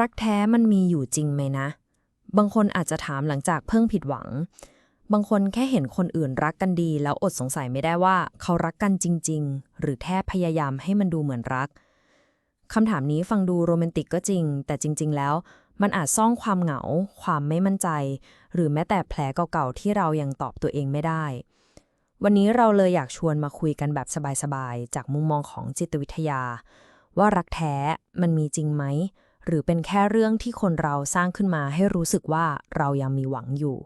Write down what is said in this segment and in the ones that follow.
รักแท้มันมีอยู่จริงไหมนะ บางคนอาจจะถามหลังจากเพิ่งผิดหวัง บางคนแค่เห็นคนอื่นรักกันดี แล้วอดสงสัยไม่ได้ว่าเขารักกันจริง ๆ หรือแค่พยายามให้มันดูเหมือนรักคำถามนี้ฟังดูโรแมนติกก็จริง แต่จริง ๆ แล้ว มันอาจซ่อนความเหงา ความไม่มั่นใจ หรือแม้แต่แผลเก่าๆที่เรายังตอบตัวเองไม่ได้ วันนี้เราเลยอยากชวนมาคุยกันแบบสบายๆ จากมุมมองของจิตวิทยา ว่ารักแท้มันมีจริงไหม หรือเป็นแค่เรื่องที่คนเราสร้างขึ้นมาให้รู้สึกว่าเรายังมีหวังอยู่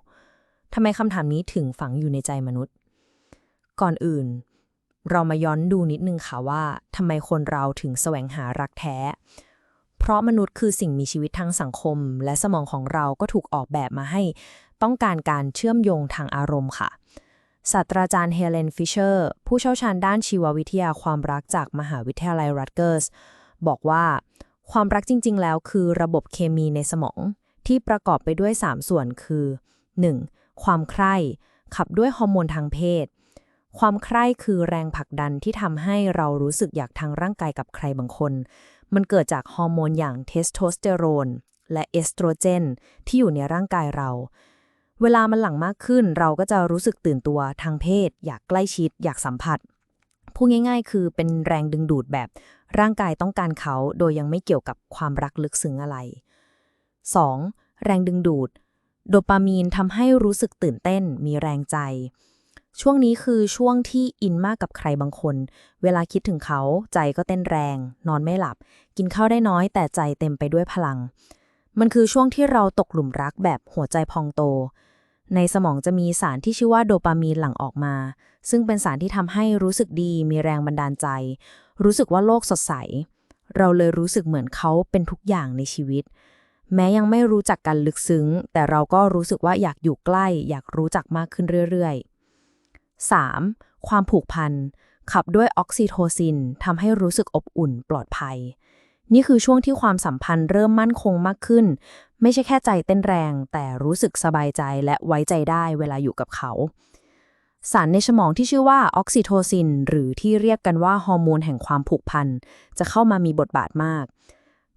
ทำไมคำถามนี้ถึงฝังอยู่ในใจมนุษย์ ก่อนอื่น เรามาย้อนดูนิดนึงค่ะว่าทำไมคนเราถึงแสวงหารักแท้ เพราะมนุษย์คือสิ่งมีชีวิตทางสังคม และสมองของเราก็ถูกออกแบบมาให้ ต้องการการเชื่อมโยงทางอารมณ์ค่ะศาสตราจารย์เฮเลนฟิชเชอร์ ผู้เชี่ยวชาญด้านชีววิทยาความรักจากมหาวิทยาลัยรัตเกอร์ส บอกว่า ความรักจริง ๆ แล้วคือระบบเคมีในสมองที่ประกอบไปด้วย 3 ส่วนคือ 1. ความใคร่ ขับด้วยฮอร์โมนทางเพศ ความใคร่คือแรงผลักดันที่ทำให้เรารู้สึกอยากทางร่างกายกับใครบางคน มันเกิดจากฮอร์โมนอย่างเทสโทสเตอโรนและเอสโตรเจน ที่อยู่ในร่างกายเรา เวลามันหลั่งมากขึ้น เราก็จะรู้สึกตื่นตัวทางเพศ อยากใกล้ชิด อยากสัมผัส พูดง่าย ๆ คือเป็นแรงดึงดูดแบบร่างกายต้องการเขาโดยยังไม่เกี่ยวกับความรักลึกซึ้งอะไร 2. แรงดึงดูด โดปามีนทำให้รู้สึกตื่นเต้น มีแรงใจ ช่วงนี้คือช่วงที่อินมากกับใครบางคน เวลาคิดถึงเขาใจก็เต้นแรง นอนไม่หลับ กินข้าวได้น้อยแต่ใจเต็มไปด้วยพลัง มันคือช่วงที่เราตกหลุมรักแบบหัวใจพองโต ในสมองจะมีสารที่ชื่อว่าโดปามีนหลั่งออกมา ซึ่งเป็นสารที่ทำให้รู้สึกดีมีแรงบันดาลใจ รู้สึกว่าโลกสดใส เราเลยรู้สึกเหมือนเขาเป็นทุกอย่างในชีวิต แม้ยังไม่รู้จักกันลึกซึ้ง แต่เราก็รู้สึกว่าอยากอยู่ใกล้ อยากรู้จักมากขึ้นเรื่อยๆ 3. ความผูกพัน ขับด้วยออกซิโทซินทำให้รู้สึกอบอุ่นปลอดภัยนี่คือช่วงที่ความสัมพันธ์เริ่มมั่นคงมากขึ้น ไม่ใช่แค่ใจเต้นแรง แต่รู้สึกสบายใจและไว้ใจได้เวลาอยู่กับเขา สารในสมองที่ชื่อว่าออกซิโทซิน หรือที่เรียกกันว่าฮอร์โมนแห่งความผูกพัน จะเข้ามามีบทบาทมาก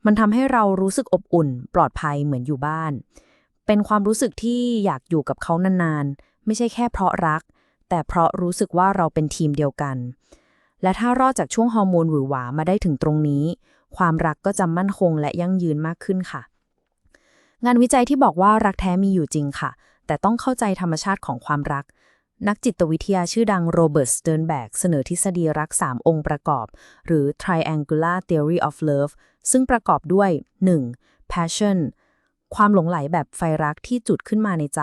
มันทำให้เรารู้สึกอบอุ่น ปลอดภัยเหมือนอยู่บ้าน เป็นความรู้สึกที่อยากอยู่กับเขานานๆ ไม่ใช่แค่เพราะรัก แต่เพราะรู้สึกว่าเราเป็นทีมเดียวกัน และถ้ารอดจากช่วงฮอร์โมนหวือหวามาได้ถึงตรงนี้ ความรักก็จะมั่นคงและยั่งยืนมากขึ้นค่ะ งานวิจัยที่บอกว่ารักแท้มีอยู่จริงค่ะ แต่ต้องเข้าใจธรรมชาติของความรัก นักจิตวิทยาชื่อดังโรเบิร์ตสเตินแบกเสนอทฤษฎีรัก 3 องค์ประกอบ หรือ triangular theory of love ซึ่งประกอบด้วย 1. passion ความหลงไหลแบบไฟรักที่จุดขึ้นมาในใจ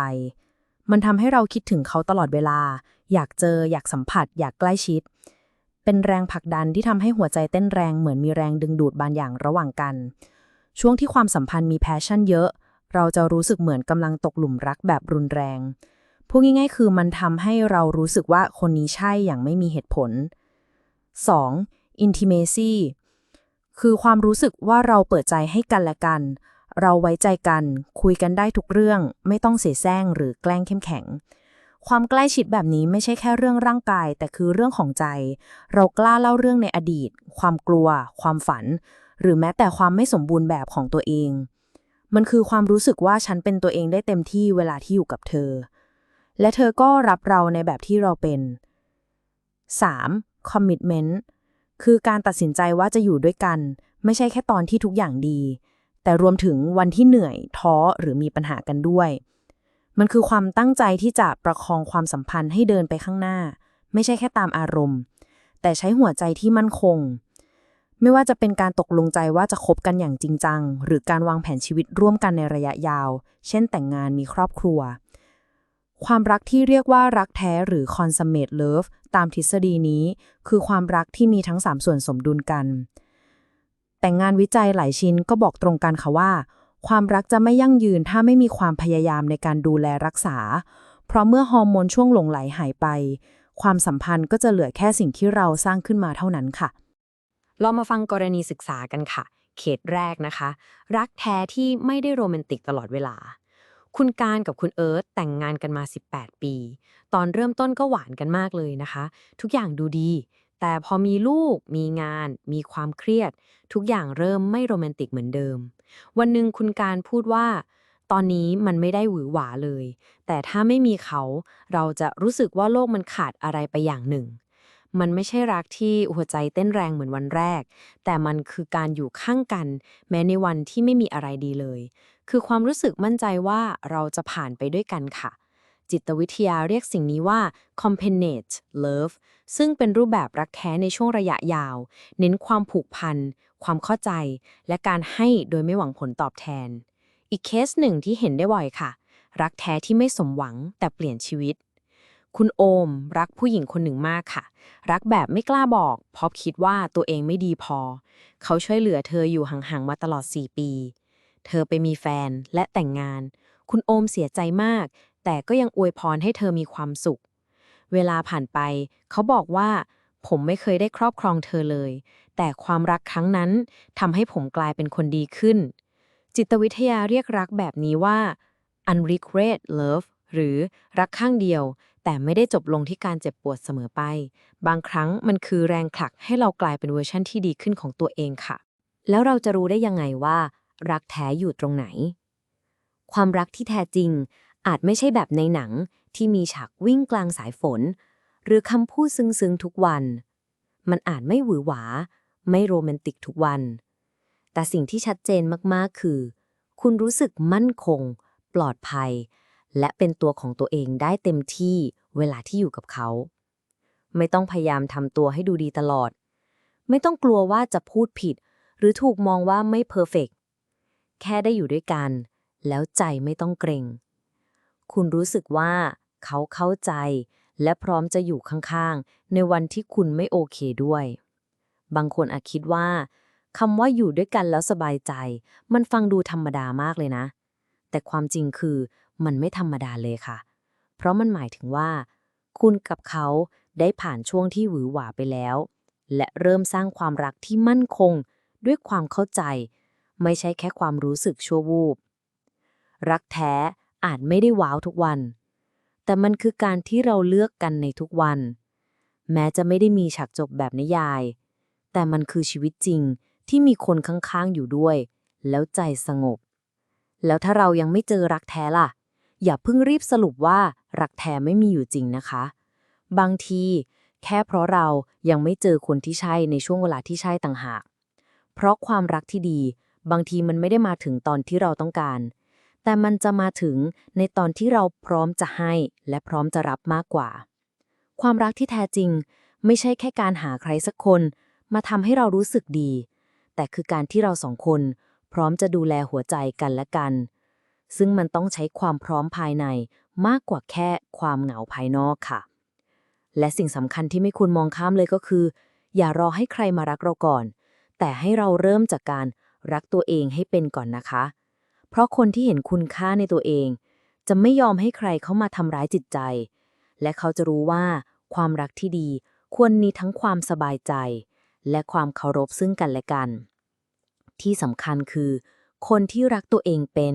มันทำให้เราคิดถึงเขาตลอดเวลา อยากเจอ อยากสัมผัส อยากใกล้ชิด เป็นแรงผลักดันที่ทำให้หัวใจเต้นแรงเหมือนมีแรงดึงดูดบางอย่างระหว่างกัน ช่วงที่ความสัมพันธ์มีแพชชั่นเยอะ เราจะรู้สึกเหมือนกำลังตกหลุมรักแบบรุนแรง พูดง่ายๆ คือมันทำให้เรารู้สึกว่าคนนี้ใช่อย่างไม่มีเหตุผล 2. intimacy คือความรู้สึกว่าเราเปิดใจให้กันและกัน เราไว้ใจกัน คุยกันได้ทุกเรื่อง ไม่ต้องเสแสร้งหรือแกล้งเข้มแข็ง ความใกล้ชิดแบบนี้ไม่ใช่แค่เรื่องร่างกาย แต่คือเรื่องของใจ เรากล้าเล่าเรื่องในอดีต ความกลัว ความฝัน หรือแม้แต่ความไม่สมบูรณ์แบบของตัวเอง มันคือความรู้สึกว่าฉันเป็นตัวเองได้เต็มที่เวลาที่อยู่กับเธอ และเธอก็รับเราในแบบที่เราเป็น 3. commitment คือการตัดสินใจว่าจะอยู่ด้วยกัน ไม่ใช่แค่ตอนที่ทุกอย่างดี แต่รวมถึงวันที่เหนื่อยท้อหรือมีปัญหากันด้วย มันคือความตั้งใจที่จะประคองความสัมพันธ์ให้เดินไปข้างหน้า ไม่ใช่แค่ตามอารมณ์ แต่ใช้หัวใจที่มั่นคง ไม่ว่าจะเป็นการตกลงใจว่าจะคบกันอย่างจริงจัง หรือการวางแผนชีวิตร่วมกันในระยะยาว เช่นแต่งงานมีครอบครัว ความรักที่เรียกว่ารักแท้หรือ consummate love ตามทฤษฎีนี้ คือความรักที่มีทั้ง 3 ส่วนสมดุลกัน แต่งานวิจัยหลายชิ้นก็บอกตรงกันค่ะว่า ความรักจะไม่ยั่งยืนถ้าไม่มีความพยายามในการดูแลรักษา เพราะเมื่อฮอร์โมนช่วงหลงไหลหายไป ความสัมพันธ์ก็จะเหลือแค่สิ่งที่เราสร้างขึ้นมาเท่านั้นค่ะ เรามาฟังกรณีศึกษากันค่ะ เขตแรกนะคะ รักแท้ที่ไม่ได้โรแมนติกตลอดเวลา คุณการกับคุณเอิร์ธแต่งงานกันมา 18 ปี ตอนเริ่มต้นก็หวานกันมากเลยนะคะ ทุกอย่างดูดี แต่พอมีลูก มีงาน มีความเครียด ทุกอย่างเริ่มไม่โรแมนติกเหมือนเดิม วันหนึ่งคุณการพูดว่าตอนนี้มันไม่ได้หวือหวาเลย แต่ถ้าไม่มีเขา เราจะรู้สึกว่าโลกมันขาดอะไรไปอย่างหนึ่ง มันไม่ใช่รักที่หัวใจเต้นแรงเหมือนวันแรก แต่มันคือการอยู่ข้างกัน แม้ในวันที่ไม่มีอะไรดีเลย คือความรู้สึกมั่นใจว่าเราจะผ่านไปด้วยกันค่ะ จิตวิทยาเรียกสิ่งนี้ว่า compensate love ซึ่งเป็นรูปแบบรักแท้ในช่วงระยะยาว เน้นความผูกพัน ความเข้าใจ และการให้โดยไม่หวังผลตอบแทน อีกเคสหนึ่งที่เห็นได้บ่อยค่ะ รักแท้ที่ไม่สมหวังแต่เปลี่ยนชีวิต คุณโอม รักผู้หญิงคนหนึ่งมากค่ะ รักแบบไม่กล้าบอกเพราะคิดว่าตัวเองไม่ดีพอ เขาช่วยเหลือเธออยู่ห่างๆมาตลอด 4 ปี เธอไปมีแฟนและแต่งงาน คุณโอมเสียใจมาก แต่ก็ยังอวยพรให้เธอมีความสุข เวลาผ่านไป เขาบอกว่า ผมไม่เคยได้ครอบครองเธอเลย แต่ความรักครั้งนั้นทำให้ผมกลายเป็นคนดีขึ้น จิตวิทยาเรียกรักแบบนี้ว่า unrequited love หรือรักข้างเดียว แต่ไม่ได้จบลงที่การเจ็บปวดเสมอไป บางครั้งมันคือแรงผลักให้เรากลายเป็นเวอร์ชั่นที่ดีขึ้นของตัวเองค่ะ แล้วเราจะรู้ได้ยังไงว่า รักแท้อยู่ตรงไหน ความรักที่แท้จริง อาจไม่ใช่แบบในหนังที่มีฉากวิ่งกลางสายฝน หรือคำพูดซึ้งๆทุกวัน มันอาจไม่หวือหวา ไม่โรแมนติกทุกวัน แต่สิ่งที่ชัดเจนมากๆคือ คุณรู้สึกมั่นคง ปลอดภัย และเป็นตัวของตัวเองได้เต็มที่เวลาที่อยู่กับเขา ไม่ต้องพยายามทำตัวให้ดูดีตลอด ไม่ต้องกลัวว่าจะพูดผิด หรือถูกมองว่าไม่เพอร์เฟกแค่ได้อยู่ด้วยกัน แล้วใจไม่ต้องเกรง คุณรู้สึกว่าเขาเข้าใจ และพร้อมจะอยู่ข้างๆ ในวันที่คุณไม่โอเคด้วย บางคนอาจคิดว่าคำว่าอยู่ด้วยกันแล้วสบายใจ มันฟังดูธรรมดามากเลยนะ แต่ความจริงคือ มันไม่ธรรมดาเลยค่ะ เพราะมันหมายถึงว่า คุณกับเขาได้ผ่านช่วงที่หวือหวาไปแล้ว และเริ่มสร้างความรักที่มั่นคง ด้วยความเข้าใจ ไม่ใช่แค่ความรู้สึกชั่ววูบ รักแท้อาจไม่ได้ว้าวทุกวัน แต่มันคือการที่เราเลือกกันในทุกวัน แม้จะไม่ได้มีฉากจบแบบนิยาย แต่มันคือชีวิตจริงที่มีคนข้างๆอยู่ด้วย แล้วใจสงบ แล้วถ้าเรายังไม่เจอรักแท้ล่ะ อย่าเพิ่งรีบสรุปว่ารักแท้ไม่มีอยู่จริงนะคะ บางที แค่เพราะเรายังไม่เจอคนที่ใช่ในช่วงเวลาที่ใช่ต่างหาก เพราะความรักที่ดี บางทีมันไม่ได้มาถึงตอนที่เราต้องการ แต่มันจะมาถึงในตอนที่เราพร้อมจะให้ และพร้อมจะรับมากกว่า ความรักที่แท้จริง ไม่ใช่แค่การหาใครสักคน มาทำให้เรารู้สึกดี แต่คือการที่เราสองคน พร้อมจะดูแลหัวใจกันและกัน ซึ่งมันต้องใช้ความพร้อมภายในมากกว่าแค่ความเหงาภายนอกค่ะ และสิ่งสำคัญที่ไม่ควรมองข้ามเลยก็คือ อย่ารอให้ใครมารักเราก่อน แต่ให้เราเริ่มจากการรักตัวเองให้เป็นก่อนนะคะ เพราะคนที่เห็นคุณค่าในตัวเอง จะไม่ยอมให้ใครเข้ามาทำร้ายจิตใจ และเขาจะรู้ว่าความรักที่ดีควรมีทั้งความสบายใจ และความเคารพซึ่งกันและกัน ที่สำคัญคือ คนที่รักตัวเองเป็น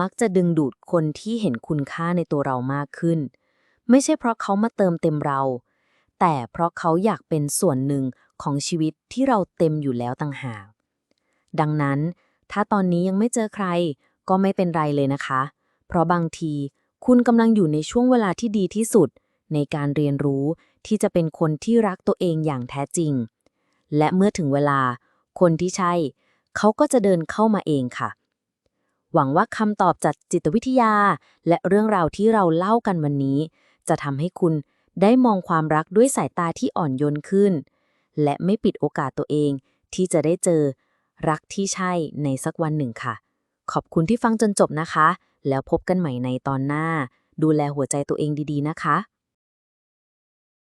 มักจะดึงดูดคนที่เห็นคุณค่าในตัวเรามากขึ้น ไม่ใช่เพราะเขามาเติมเต็มเรา แต่เพราะเขาอยากเป็นส่วนหนึ่งของชีวิตที่เราเต็มอยู่แล้วต่างหาก ดังนั้น ถ้าตอนนี้ยังไม่เจอใคร ก็ไม่เป็นไรเลยนะคะ เพราะบางทีคุณกำลังอยู่ในช่วงเวลาที่ดีที่สุด ในการเรียนรู้ที่จะเป็นคนที่รักตัวเองอย่างแท้จริง และเมื่อถึงเวลา คนที่ใช่ เขาก็จะเดินเข้ามาเองค่ะ หวังว่าคำตอบจากจิตวิทยา และเรื่องราวที่เราเล่ากันวันนี้ จะทำให้คุณได้มองความรักด้วยสายตาที่อ่อนโยนขึ้น และไม่ปิดโอกาสตัวเอง ที่จะได้เจอรักที่ใช่ในสักวันหนึ่งค่ะ ขอบคุณที่ฟังจนจบนะคะ แล้วพบกันใหม่ในตอนหน้า ดูแลหัวใจตัวเองดีๆนะคะ